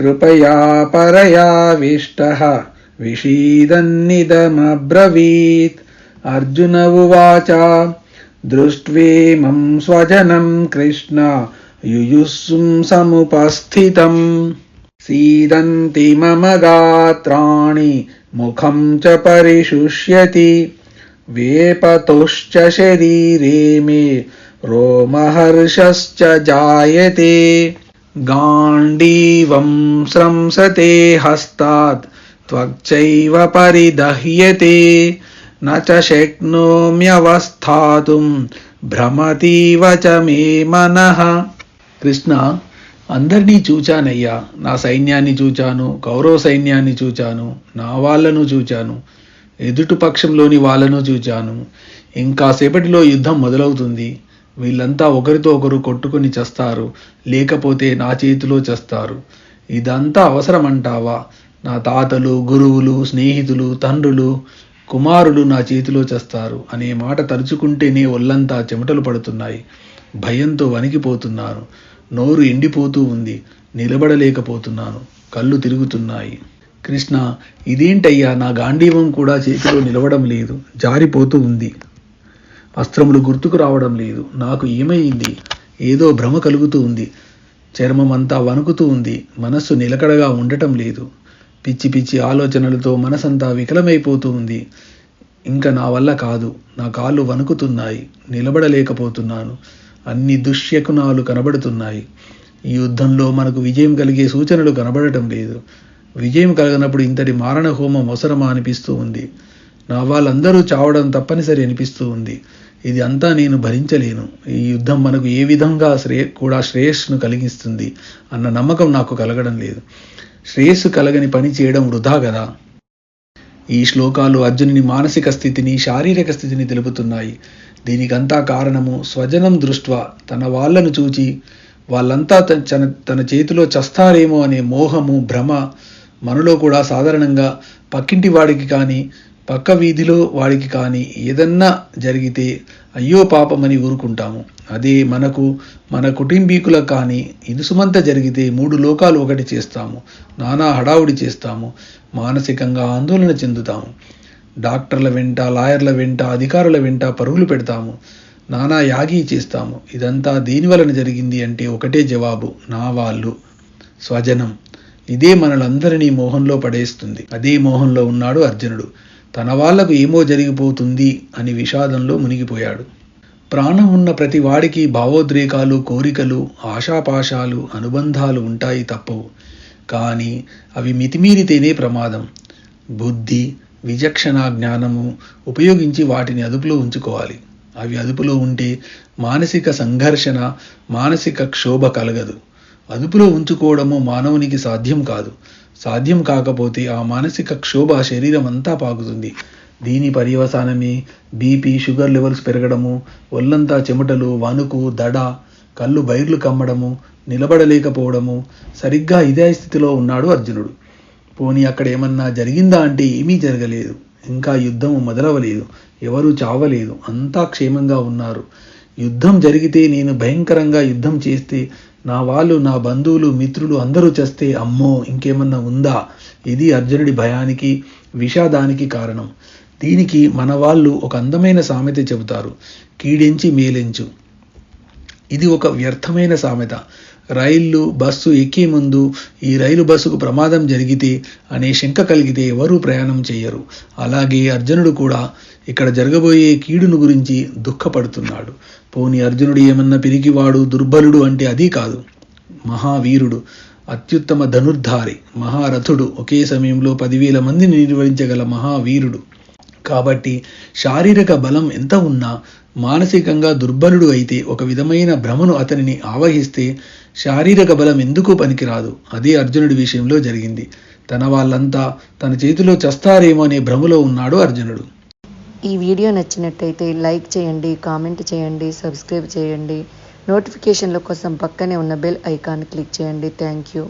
कृपया परयाविष्टः। विषीदन्निदमब्रवीत्। अर्जुन उवाच दृष्ट्वेमं स्वजनं कृष्ण युयुस्सुं समुपस्थितम् सीदन्ति मम गात्राणि मुखं च परिशुष्यति। वेपतुश्च शरीरे मे रोमहर्षश्च जायते गाण्डीवं स्रंसते हस्तात् त्वक्चैव परिदह्यते न च शक्नोम्यवस्थातुं భ్రమతీవ చ మే మనః కృష్ణ అందరినీ చూచానయ్యా నా సైన్యాన్ని చూచాను కౌరవ సైన్యాన్ని చూచాను నా వాళ్ళను చూచాను ఎదుటి పక్షంలోని వాళ్ళను చూచాను ఇంకాసేపటిలో యుద్ధం మొదలవుతుంది వీళ్ళంతా ఒకరితో ఒకరు కొట్టుకుని చస్తారు లేకపోతే నా చేతిలో చస్తారు. ఇదంతా అవసరమంటావా? నా తాతలు గురువులు స్నేహితులు తండ్రులు కుమారులు నా చేతిలో చస్తారు అనే మాట తలుచుకుంటేనే ఒళ్ళంతా చెమటలు పడుతున్నాయి. భయంతో వణికిపోతున్నాను. నోరు ఎండిపోతూ ఉంది. నిలబడలేకపోతున్నాను. కళ్ళు తిరుగుతున్నాయి. కృష్ణ ఇదేంటయ్యా? నా గాంధీవం కూడా చేతిలో నిలవడం లేదు. జారిపోతూ ఉంది. అస్త్రములు గుర్తుకు రావడం లేదు. నాకు ఏమైంది? ఏదో భ్రమ కలుగుతూ ఉంది. చర్మం అంతా వణుకుతూ ఉంది. మనస్సు నిలకడగా ఉండటం లేదు. పిచ్చి పిచ్చి ఆలోచనలతో మనసంతా వికలమైపోతూ ఉంది. ఇంకా నా వల్ల కాదు. నా కాళ్ళు వణుకుతున్నాయి. నిలబడలేకపోతున్నాను. అన్ని దుష్యకుణాలు కనబడుతున్నాయి. ఈ యుద్ధంలో మనకు విజయం కలిగే సూచనలు కనబడటం లేదు. విజయం కలిగినప్పుడు ఇంతటి మారణ హోమం అవసరమా అనిపిస్తూ ఉంది. నా వాళ్ళందరూ చావడం తప్పనిసరి అనిపిస్తూ ఉంది. ఇది అంతా నేను భరించలేను. ఈ యుద్ధం మనకు ఏ విధంగా శ్రేయ కూడా శ్రేయస్సును కలిగిస్తుంది అన్న నమ్మకం నాకు కలగడం లేదు. శ్రేయస్సు కలగని పని చేయడం వృధా కదా? ఈ శ్లోకాలు అర్జునుని మానసిక స్థితిని శారీరక స్థితిని తెలుపుతున్నాయి. దీనికంతా కారణము స్వజనం దృష్ట్వా తన వాళ్ళను చూచి వాళ్ళంతా త- తన తన చేతిలో చస్తారేమో అనే మోహము భ్రమ మనలో కూడా సాధారణంగా పక్కింటి వాడికి కానీ పక్క వీధిలో వాడికి కానీ ఏదన్నా జరిగితే అయ్యో పాపమని ఊరుకుంటాము. అదే మనకు మన కుటుంబీకులకు కానీ ఇనుసుమంత జరిగితే మూడు లోకాలు ఒకటి చేస్తాము. నానా హడావుడి చేస్తాము. మానసికంగా ఆందోళన చెందుతాము. డాక్టర్ల వెంట లాయర్ల వెంట అధికారుల వెంట పరుగులు పెడతాము. నానా యాగి చేస్తాము. ఇదంతా దేనివలన జరిగింది అంటే ఒకటే జవాబు నా వాళ్ళు. స్వజనం. ఇదే మనలందరినీ మోహంలో పడేస్తుంది. అదే మోహంలో ఉన్నాడు అర్జునుడు. తన వాళ్ళకు ఏమో జరిగిపోతుంది అని విషాదంలో మునిగిపోయాడు. ప్రాణం ఉన్న ప్రతి వాడికి భావోద్రేకాలు కోరికలు ఆశాపాశాలు అనుబంధాలు ఉంటాయి తప్పవు. కానీ అవి మితిమీరితేనే ప్రమాదం. బుద్ధి విచక్షణ జ్ఞానము ఉపయోగించి వాటిని అదుపులో ఉంచుకోవాలి. అవి అదుపులో ఉంటే మానసిక సంఘర్షణ మానసిక క్షోభ కలగదు. అదుపులో ఉంచుకోవడము మానవునికి సాధ్యం కాదు. సాధ్యం కాకపోతే ఆ మానసిక క్షోభ శరీరం అంతా పాకుతుంది. దీని పర్యవసానమే బీపీ షుగర్ లెవెల్స్ పెరగడము ఒళ్ళంతా చెమటలు వణుకు దడ కళ్ళు బైర్లు కమ్మడము నిలబడలేకపోవడము సరిగ్గా ఇదే స్థితిలో ఉన్నాడు అర్జునుడు. పోనీ అక్కడ ఏమన్నా జరిగిందా అంటే ఏమీ జరగలేదు. ఇంకా యుద్ధం మొదలవలేదు. ఎవరూ చావలేదు. అంతా క్షేమంగా ఉన్నారు. యుద్ధం జరిగితే నేను భయంకరంగా యుద్ధం చేస్తే నా వాళ్ళు నా బంధువులు మిత్రులు అందరూ చేస్తే అమ్మో ఇంకేమన్నా ఉందా? ఇది అర్జునుడి భయానికి విషాదానికి కారణం. దీనికి మన వాళ్ళు ఒక అందమైన సామెత చెబుతారు. కీడించి మేలించు. ఇది ఒక వ్యర్థమైన సామెత. రైళ్ళు బస్సు ఎక్కే ముందు ఈ రైలు బస్సుకు ప్రమాదం జరిగితే అనే శంక కలిగితే ఎవరూ ప్రయాణం చేయరు అలాగే అర్జునుడు కూడా ఇక్కడ జరగబోయే కీడును గురించి దుఃఖపడుతున్నాడు. పోని అర్జునుడు ఏమన్నా పిరికివాడు దుర్బలుడు అంటే అది కాదు. మహావీరుడు అత్యుత్తమ ధనుర్ధారి మహారథుడు ఒకే సమయంలో పదివేల మందిని నిర్వహించగల మహావీరుడు. కాబట్టి శారీరక బలం ఎంత ఉన్నా మానసికంగా దుర్బలుడు అయితే ఒక విధమైన భ్రమను అతనిని ఆవహిస్తే శారీరక బలం ఎందుకు పనికిరాదు? అదే అర్జునుడి విషయంలో జరిగింది. తన వాళ్ళంతా తన చేతిలో చస్తారేమో అనే భ్రమలో ఉన్నాడు అర్జునుడు. ఈ వీడియో నచ్చినట్టయితే లైక్ చేయండి కామెంట్ చేయండి సబ్స్క్రైబ్ చేయండి. నోటిఫికేషన్ల కోసం పక్కనే ఉన్న బెల్ ఐకాన్ క్లిక్ చేయండి. Thank you.